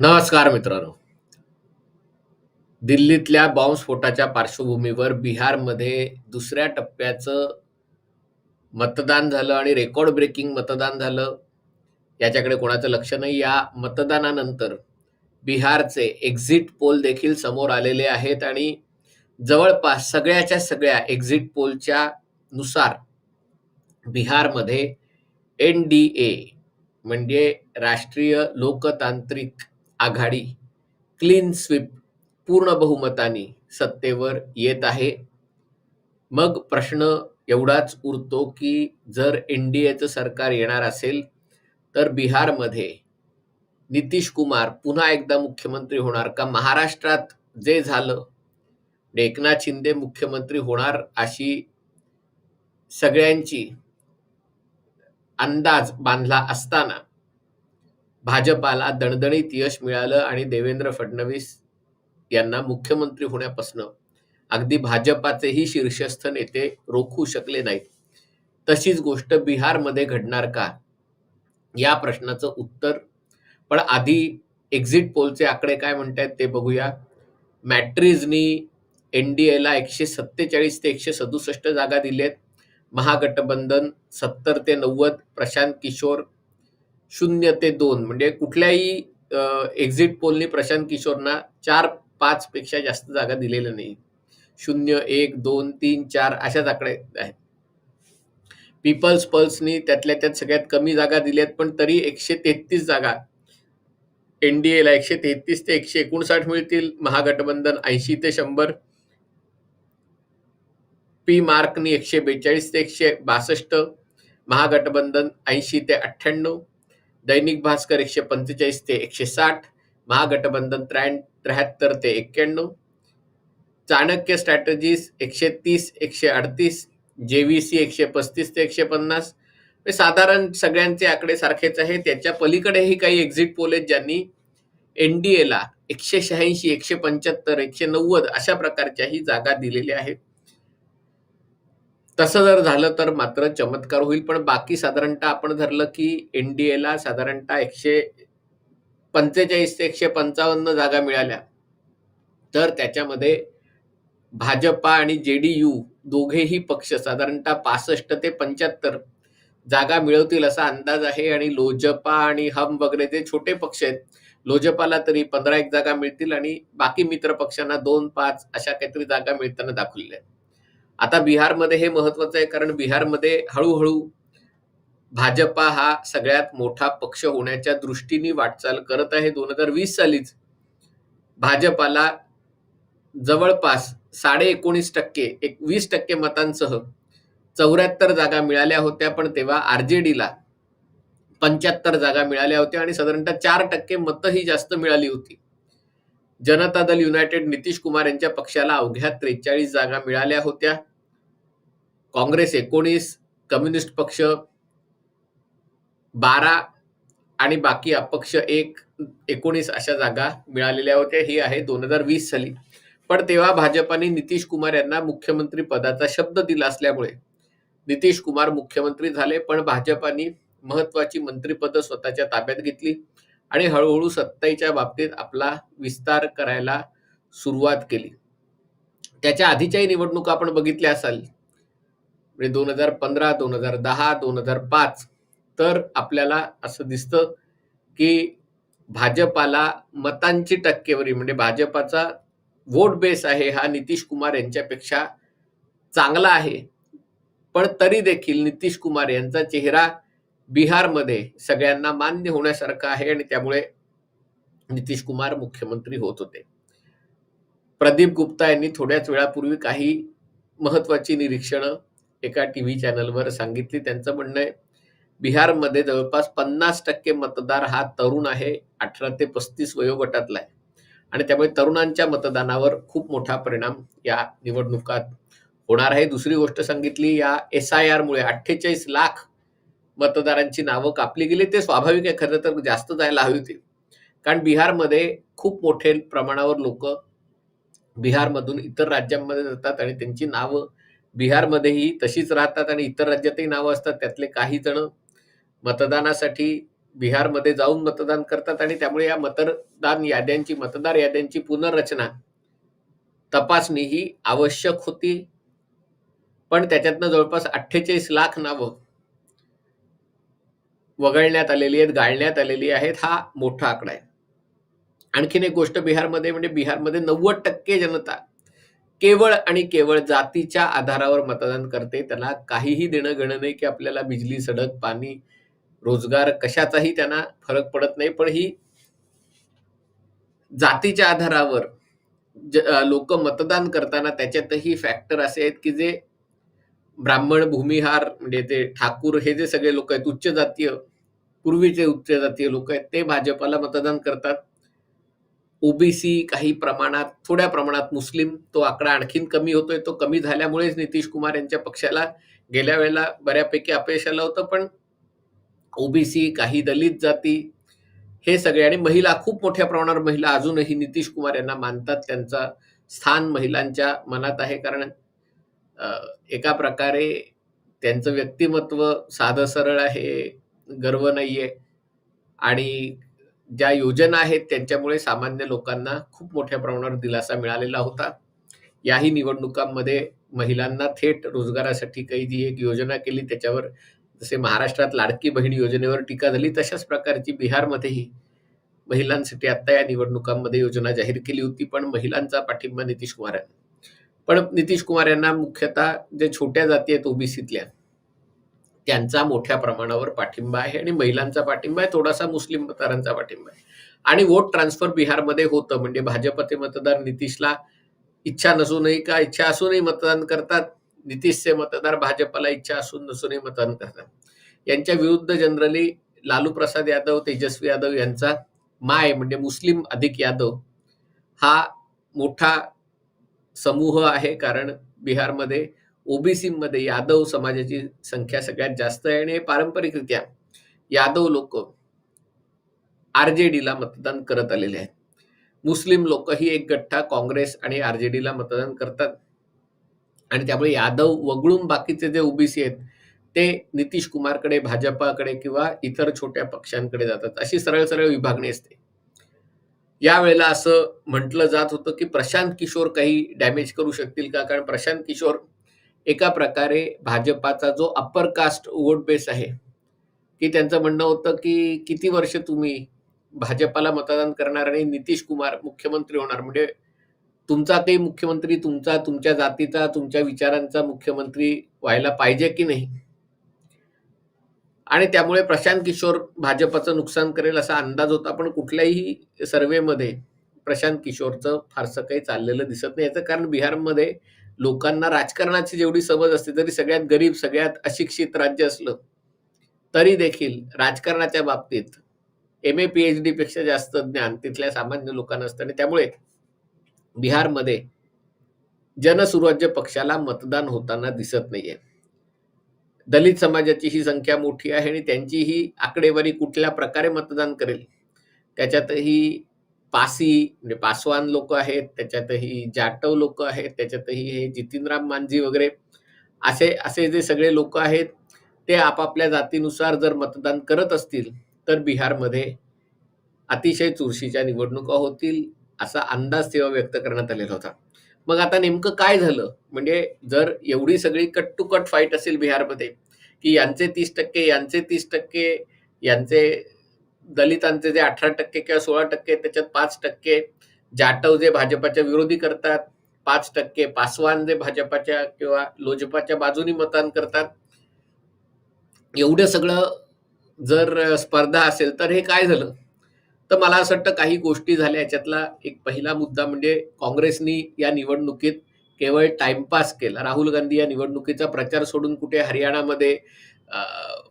नमस्कार मित्रांनो. दिल्लीतल्या बॉम्बस्फोटाच्या पार्श्वभूमीवर बिहारमध्ये दुसऱ्या टप्प्याचं मतदान झालं आणि रेकॉर्ड ब्रेकिंग मतदान झालं. याच्याकडे कोणाचं लक्ष नाही. या मतदानानंतर बिहारचे एक्झिट पोल देखील समोर आलेले आहेत आणि जवळपास सगळ्याच्या सगळ्या एक्झिट पोलच्या नुसार बिहारमध्ये एन डी ए म्हणजे राष्ट्रीय लोकतांत्रिक आघाडी क्लीन स्वीप पूर्ण बहुमताने सत्तेवर येत आहे. मग प्रश्न एवढाच उरतो की जर एन डी एचं सरकार येणार असेल तर बिहारमध्ये नितीश कुमार पुन्हा एकदा मुख्यमंत्री होणार का? महाराष्ट्रात जे झालं एकनाथ शिंदे मुख्यमंत्री होणार अशी सगळ्यांची अंदाज बांधला असताना भाजपाला दणदणीत यश मिळालं आणि देवेंद्र फडणवीस यांना मुख्यमंत्री होण्यापासून अगदी भाजपाचेही शीर्षस्थ नेते रोखू शकले नाहीत. तशीच गोष्ट बिहारमध्ये घडणार का? या प्रश्नाचं उत्तर. पण आधी एक्झिट पोलचे आकडे काय म्हणतायत ते बघूया. मॅट्रिजनी एन डी एला एकशे सत्तेचाळीस ते एकशे सदुसष्ट जागा दिलेत. महागठबंधन सत्तर ते नव्वद प्रशांत किशोर शून्य ते दोन. म्हणजे कुठल्याही एक्झिट पोलनी प्रशांत किशोरना चार पाच पेक्षा जास्त जागा दिलेल्या नाही शून्य एक दोन तीन चार अशाच आकडे आहेत. पीपल्स पल्सनी त्यातल्या त्यात सगळ्यात कमी जागा दिल्यात पण तरी एकशे तेहतीस जागा एनडीएला एकशे तेहतीस ते एकशे एकोणसाठ मिळतील. महागठबंधन ऐंशी ते शंभर. पी मार्कनी एकशे बेचाळीस ते एकशे बासष्ट महागठबंधन ऐंशी ते अठ्ठ्याण्णव दैनिक भास्कर एकशे पंचेचाळीस ते एकशे साठ महागठबंधन त्र्याण त्र्याहत्तर ते एक्क्याण्णव चाणक्य स्ट्रॅटजीज एकशे तीस एकशे अडतीस जे वी सी एकशे पस्तीस ते एकशे पन्नास. साधारण सगळ्यांचे आकडे सारखेच आहे त्याच्या पलीकडेही काही एक्झिट पोल आहेत ज्यांनी एनडीएला एकशे शहाऐंशी एकशे पंच्याहत्तर एकशे नव्वद अशा प्रकारच्याही जागा दिलेल्या आहेत. तसं जर झालं तर मात्र चमत्कार होईल. पण बाकी साधारणतः आपण धरलं की एनडीएला साधारणतः एकशे पंचेचाळीस ते एकशे पंचावन्न जागा मिळाल्या. तर त्याच्यामध्ये भाजपा आणि जे डी यू दोघेही पक्ष साधारणतः पासष्ट ते पंच्याहत्तर जागा मिळवतील असा अंदाज आहे. आणि लोजपा आणि हम वगैरे जे छोटे पक्ष आहेत लोजपाला तरी पंधरा एक जागा मिळतील आणि बाकी मित्र पक्षांना दोन पाच अशा काहीतरी जागा मिळताना दाखवलेल्या आहेत. आता बिहारमध्ये हे महत्वाचं आहे कारण बिहारमध्ये हळूहळू भाजपा हा सगळ्यात मोठा पक्ष होण्याच्या दृष्टीने वाटचाल करत आहे. दोन हजार वीस सालीच भाजपाला जवळपास साडे एकोणीस टक्के एक वीस टक्के मतांसह चौऱ्याहत्तर जागा मिळाल्या होत्या पण तेव्हा आरजेडीला पंच्याहत्तर जागा मिळाल्या होत्या आणि साधारणतः चार टक्के मतही जास्त मिळाली होती. जनता दल युनायटेड नितीश कुमार यांच्या पक्षाला अवघ्या त्रेचाळीस जागा मिळाल्या होत्या. काँग्रेस एकोणीस कम्युनिस्ट पक्ष बारा आणि बाकी अपक्ष एक एकोणीस अशा जागा मिळालेल्या होत्या. ही आहे दोन हजार वीस साली. पण तेव्हा भाजपाने नितीश कुमार यांना मुख्यमंत्री पदाचा शब्द दिला असल्यामुळे नितीश कुमार मुख्यमंत्री झाले पण भाजपाने महत्वाची मंत्रीपद स्वतःच्या ताब्यात घेतली आणि हळूहळू सत्ताईच्या बाबतीत आपला विस्तार करायला सुरुवात केली. त्याच्या आधीच्याही निवडणुका आपण बघितल्या असाल म्हणजे दोन हजार पंधरा दोन हजार दहा दोन हजार पाच तर आपल्याला असं दिसतं की भाजपाला मतांची टक्केवारी म्हणजे भाजपाचा वोट बेस आहे हा नितीश कुमार यांच्यापेक्षा चांगला आहे. पण तरी देखील नितीश कुमार यांचा चेहरा बिहारमध्ये सगळ्यांना मान्य होण्यासारखा आहे आणि त्यामुळे नितीश कुमार मुख्यमंत्री होत होते. प्रदीप गुप्ता यांनी थोड्याच वेळापूर्वी काही महत्वाची निरीक्षणं एका टी व्ही चॅनलवर सांगितली. त्यांचं म्हणणं आहे बिहारमध्ये जवळपास पन्नास टक्के मतदार हा तरुण आहे अठरा ते पस्तीस वयोगटातला आहे. आणि त्यामुळे तरुणांच्या मतदानावर खूप मोठा परिणाम या निवडणुकात होणार आहे. दुसरी गोष्ट सांगितली या एस आय आरमुळे अठ्ठेचाळीस लाख मतदारांची नावं कापली गेली. ते स्वाभाविक आहे खरं तर जास्त जायला हवी होती. कारण बिहारमध्ये खूप मोठे प्रमाणावर लोक बिहारमधून इतर राज्यांमध्ये जातात आणि त्यांची नावं बिहारमध्येही तशीच राहतात आणि इतर राज्यातही नावं असतात. त्यातले काही जण मतदानासाठी बिहारमध्ये जाऊन मतदान करतात आणि त्यामुळे या मतदान याद्यांची, मतदार याद्यांची पुनर्रचना, तपासणी ही आवश्यक होती. पण त्याच्यातनं जवळपास 48 लाख नावं वगळण्यात आलेली आहेत, गाळण्यात आलेली आहेत. हा मोठा आकडा आहे. आणखीन एक गोष्ट बिहारमध्ये म्हणजे बिहारमध्ये 90% जनता केवळ आणि केवळ जातीच्या आधारावर मतदान करते. त्याला काहीही देणं-घेणं नाही, की आपल्याला बिजली, सडक, पाणी, रोजगार कशाचाही त्यांना फरक पडत नाही. पण ही जातीच्या आधारावर ज लोक मतदान करताना त्याच्यातही फॅक्टर असे आहेत, की जे ब्राह्मण, भूमिहार म्हणजे ते ठाकूर हे जे सगळे लोक आहेत, उच्च जातीय, पूर्वीचे उच्च जातीय लोक आहेत, ते भाजपला मतदान करतात. ओबीसी काही प्रमाणात, थोड्या प्रमाणात मुस्लिम तो आकडा आणखीन कमी होतोय. तो कमी झाल्यामुळेच नितीश कुमार यांच्या पक्षाला गेल्या वेळेला बऱ्यापैकी अपयश आलं होतं. पण ओबीसी, काही दलित जाती हे सगळे आणि महिला खूप मोठ्या प्रमाणावर महिला अजूनही नितीश कुमार यांना मानतात. त्यांचं स्थान महिलांच्या मनात आहे. कारण एका प्रकारे त्यांचं व्यक्तिमत्व साधं सरळ आहे, गर्व नाहीये आणि ज्या योजना आहेत त्यांच्यामुळे सामान्य लोकांना खूप मोठ्या प्रमाणावर दिलासा मिळालेला होता. याही निवडणुकांमध्ये महिलांना थेट रोजगारासाठी काही जी एक योजना केली त्याच्यावर जसे महाराष्ट्रात लाडकी बहीण योजनेवर टीका झाली तशाच प्रकारची बिहारमध्येही महिलांसाठी आता या निवडणुकांमध्ये योजना जाहीर केली होती. पण महिलांचा पाठिंबा नितीश कुमार यांना. पण नितीश कुमार यांना मुख्यतः जे छोट्या जाती आहेत ओबीसीतल्या त्यांचा मोठ्या प्रमाणावर पाठिंबा आहे आणि महिलांचा पाठिंबा आहे, थोडासा मुस्लिम मतदारांचा पाठिंबा आहे. आणि वोट ट्रान्सफर बिहारमध्ये होतं. म्हणजे भाजपचे मतदार नितीशला इच्छा नसूनही का इच्छा असूनही मतदान करतात. नितीशचे मतदार भाजपला इच्छा असून नसूनही मतदान करतात. यांच्या विरुद्ध जनरली लालू प्रसाद यादव, तेजस्वी यादव यांचा माय म्हणजे मुस्लिम अधिक यादव हा मोठा समूह आहे. कारण बिहारमध्ये ओबीसीमध्ये यादव समाजाची संख्या सगळ्यात जास्त आहे आणि हे पारंपरिकरित्या यादव लोकं आरजेडीला मतदान करत आलेले आहेत. मुस्लिम लोकही एक गठ्ठा काँग्रेस आणि आरजेडीला मतदान करतात. आणि त्यामुळे यादव वगळून बाकीचे जे ओबीसी आहेत ते नितीश कुमारकडे, भाजपाकडे किंवा इतर छोट्या पक्षांकडे जातात. अशी सरळ-सरळ विभागणी असते. यावेळेला असं म्हटलं जात होतं, की प्रशांत किशोर काही डॅमेज करू शकतील का? कारण प्रशांत किशोर एका प्रकारे भाजपाचा जो अप्पर कास्ट वोट बेस आहे, की त्यांचं म्हणणं होतं, की किती वर्ष तुम्ही भाजपाला मतदान करणार आणि नितीश कुमार मुख्यमंत्री होणार म्हणजे तुमचा काही मुख्यमंत्री तुमचा, तुमच्या जातीचा, तुमच्या विचारांचा मुख्यमंत्री व्हायला पाहिजे की नाही? आणि त्यामुळे प्रशांत किशोर भाजपचं नुकसान करेल असा अंदाज होता. पण कुठल्याही सर्वेमध्ये प्रशांत किशोरचं फारसं काही चाललेलं दिसत नाही. याचं कारण बिहारमध्ये लोकांना राजकारणाची जेवढी समज असते, तरी सगळ्यात गरीब, सगळ्यात अशिक्षित राज्य असलं, तरी देखील राजकारणाच्या बाबतीत एम-ए, पी-एच-डी पेक्षा जास्त ज्ञान तिथल्या सामान्य लोकांना असतं आणि त्यामुळे बिहारमध्ये जनसुराज्य पक्षाला मतदान होताना दिसत नाहीये. दलित समाजाची ही संख्या मोठी आहे आणि त्यांची ही आकडेवारी कुठल्या प्रकारे मतदान करेल, त्याच्यातही पासी म्हणजे पासवान लोक आहेत, त्याच्यातही जाटव लोकं आहेत, त्याच्यातही हे जितीनराम मांझी वगैरे असे असे जे सगळे लोक आहेत, ते आपापल्या जातीनुसार जर मतदान करत असतील, तर बिहारमध्ये अतिशय चुरशीच्या निवडणुका होतील, असा अंदाज तेव्हा व्यक्त करण्यात आलेला होता. मग आता नेमकं काय झालं? म्हणजे जर एवढी सगळी कट टू कट फाईट असेल बिहारमध्ये, की यांचे 30% यांचे 30% यांचे दलितांचे जे 18% किंवा 16% त्याच्यात पाच टक्के जाटव जे भाजपाच्या विरोधी करतात, पाच टक्के पासवान जे भाजपाच्या किंवा लोजपाच्या बाजूनी मतदान करतात. एवढं सगळं जर स्पर्धा असेल, तर हे काय झालं? तर मला असं वाटतं काही गोष्टी झाल्या. याच्यातला एक पहिला मुद्दा म्हणजे काँग्रेसनी या निवडणुकीत केवळ टाइमपास केला. राहुल गांधी या निवडणुकीचा प्रचार सोडून कुठे हरियाणामध्ये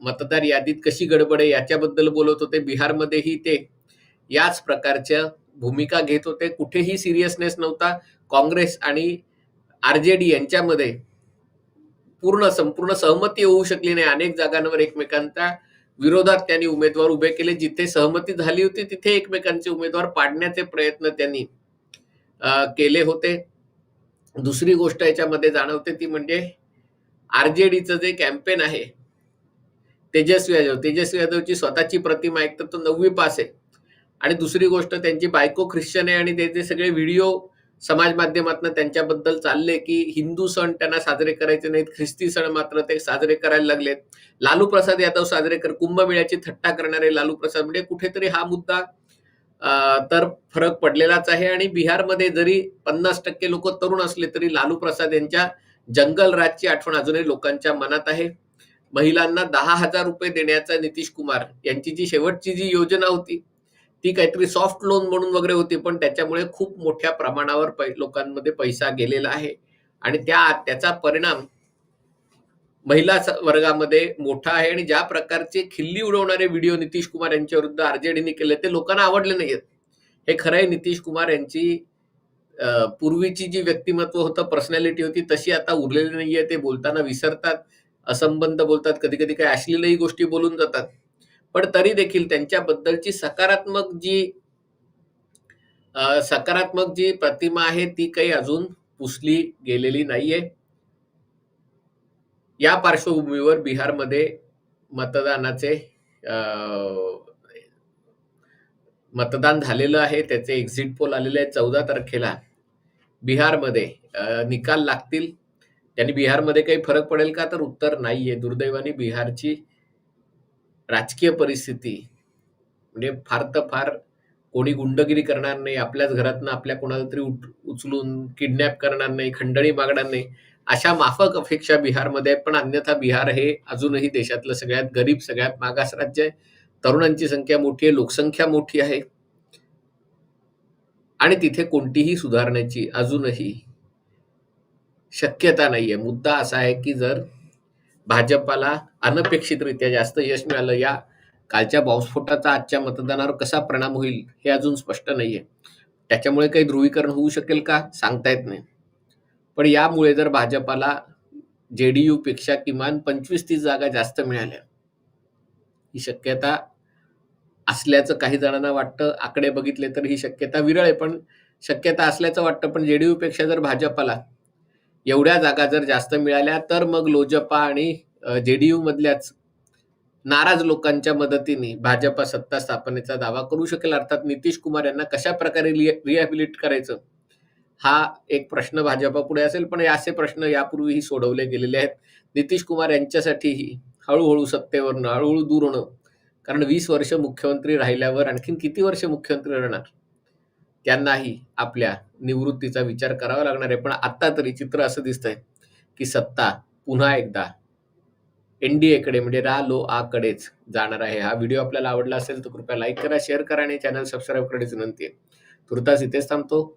मतदार यादीत कशी गडबड आहे याच्याबद्दल बोलत होते. बिहारमध्येही ते याच प्रकारच्या भूमिका घेत होते. कुठेही सिरियसनेस नव्हता. काँग्रेस आणि आर जे डी यांच्यामध्ये पूर्ण संपूर्ण सहमती होऊ शकली नाही. अनेक जागांवर एकमेकांच्या विरोधात त्यांनी उमेदवार उभे केले. जिथे सहमती झाली होती, तिथे एकमेकांचे उमेदवार पाडण्याचे प्रयत्न त्यांनी केले होते. दुसरी गोष्ट याच्यामध्ये जाणवते ती म्हणजे आरजेडीचं जे कॅम्पेन आहे तेजस्वी यादव. तेजस्वी यादवची स्वतःची प्रतिमा एक तर तो नववी पास आहे. आणि दुसरी गोष्ट त्यांची बायको ख्रिश्चन आहे आणि त्याचे सगळे व्हिडिओ समाज माध्यमातून त्यांच्याबद्दल चालले की हिंदू सण त्यांना साजरे करायचे नाहीत ख्रिस्ती सण मात्र ते साजरे करायला लागलेत. लालू प्रसाद यादव साजरे कर कुंभमेळ्याची थट्टा करणारे लालू प्रसाद म्हणजे कुठेतरी हा मुद्दा तर फरक पडलेलाच आहे. आणि बिहारमध्ये जरी पन्नास टक्के लोक तरुण असले तरी लालू प्रसाद यांच्या जंगल राजची आठवण अजूनही लोकांच्या मनात आहे. महिलांना दहा हजार रुपये देण्याचा नितीश कुमार यांची जी शेवटची जी योजना होती ती काहीतरी सॉफ्ट लोन म्हणून वगैरे होती पण त्याच्यामुळे खूप मोठ्या प्रमाणावर पै लोकांमध्ये पैसा गेलेला आहे. आणि त्या त्याचा परिणाम महिला स- वर्गामध्ये मोठा आहे आणि ज्या प्रकारचे खिल्ली उडवणारे व्हिडिओ नितीश कुमार यांच्या विरुद्ध आरजेडीने केले ते लोकांना आवडले नाहीयेत. हे खरं आहे नितीश कुमार यांची पूर्वीची जी व्यक्तिमत्व होतं पर्सनॅलिटी होती तशी आता उरलेली नाहीये. ते बोलताना विसरतात असंबंध बोलतात कधी कधी काही अश्लीलही गोष्टी बोलून जातात. पण तरी देखील त्यांच्याबद्दलची सकारात्मक जी सकारात्मक जी प्रतिमा आहे ती काही अजून पुसली गेलेली नाहीये. या पार्श्वभूमीवर बिहारमध्ये मतदानाचे मतदान झालेलं आहे. त्याचे एक्झिट पोल आलेले आहेत चौदा तारखेला. बिहारमध्ये निकाल लागतील. त्यांनी बिहारमध्ये काही फरक पडेल का? तर उत्तर नाहीये. दुर्दैवाने बिहारची राजकीय परिस्थिती म्हणजे फार तर फार कोणी गुंडगिरी करणार नाही. आपल्याच घरातनं आपल्या कोणाला तरी उचलून किडनॅप करणार नाही. खंडणी मागणार नाही. अशा माफक अपेक्षा बिहारमध्ये आहेत. पण अन्यथा बिहार हे अजूनही देशातलं सगळ्यात गरीब सगळ्यात मागास राज्य आहे. तरुणांची संख्या मोठी आहे लोकसंख्या मोठी आहे. आणि तिथे कोणतीही सुधारण्याची अजूनही शक्यता नाहीये. मुद्दा असा आहे की जर भाजपाला अनपेक्षितरित्या जास्त यश मिळालं या कालच्या बॉम्बस्फोटाचा आजच्या मतदानावर कसा परिणाम होईल हे अजून स्पष्ट नाहीये. त्याच्यामुळे काही ध्रुवीकरण होऊ शकेल का? सांगता येत नाही. पण यामुळे जर भाजपाला डी पेक्षा किमान पंचवीस तीस जागा जास्त मिळाल्या ही शक्यता असल्याचं काही जणांना वाटतं. आकडे बघितले तर ही शक्यता विरळ आहे पण शक्यता असल्याचं वाटतं. पण जे डी पेक्षा जर भाजपाला एवढ्या जागा जर जास्त मिळाल्या तर मग लोजपा आणि जे डी यू मधल्याच नाराज लोकांच्या मदतीने भाजपा सत्ता स्थापनेचा दावा करू शकेल. अर्थात नितीश कुमार यांना कशा प्रकारे रिहॅबिलिट करायचं? हा एक प्रश्न भाजपापुढे असेल पण असे प्रश्न यापूर्वीही सोडवले गेलेले आहेत. नितीश कुमार यांच्यासाठीही हळूहळू सत्तेवरनं हळूहळू दूर होणं. कारण वीस वर्ष मुख्यमंत्री राहिल्यावर आणखीन किती वर्ष मुख्यमंत्री राहणार? त्यांनाही आपल्या निवृत्तीचा विचार करावा लागणार आहे. पण आता तरी चित्र असं दिसतंय की सत्ता पुन्हा एकदा एनडीएकडे म्हणजे रा लो आकडेच जाणार आहे. हा व्हिडिओ आपल्याला आवडला असेल तर कृपया लाईक करा शेअर करा आणि चॅनल सबस्क्राईब करण्याची विनंती आहे. तुर्तास इथेच थांबतो.